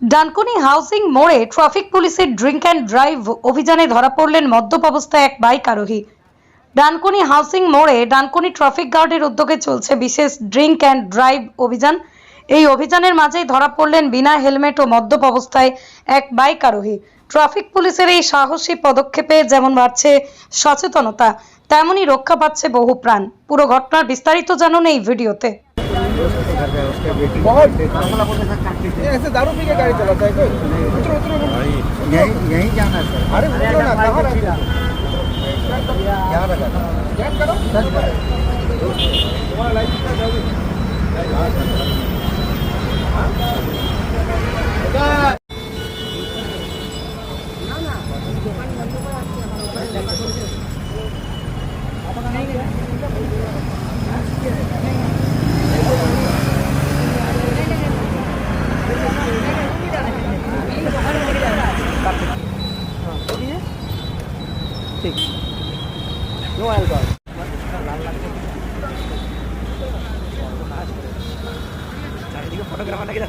Dankuni housing মোড়ে traffic পুলিশের drink and drive অভিযানে ধরা পড়লেন মদ্যপ অবস্থায় এক বাইক আরোহী। ডানকুনি হাউসিং মোড়ে ডানকুনি ট্রাফিক গার্ডের উদ্যোগে চলছে বিশেষ ড্রিঙ্ক অ্যান্ড ড্রাইভ অভিযান। এই অভিযানের মাঝেই ধরা পড়লেন বিনা হেলমেট ও মদ্যপ অবস্থায় এক বাইক আরোহী। ট্রাফিক পুলিশের এই সাহসী পদক্ষেপে যেমন বাড়ছে সচেতনতা, তেমনই রক্ষা পাচ্ছে বহু প্রাণ। পুরো ঘটনার বিস্তারিত জানুন এই ভিডিওতে। बहुत ये ऐसे दारू पी के गाड़ी चलाता है कोई उतरो उतरो यही यही जाना सर अरे उतरो ना कहाँ रखा यहाँ रखा था चेक करो तुम्हारा लाइसेंस का जाओगे नो ঠিক। নো অ্যালকোহল চারিদিকে ফটোগ্রাফার নাকি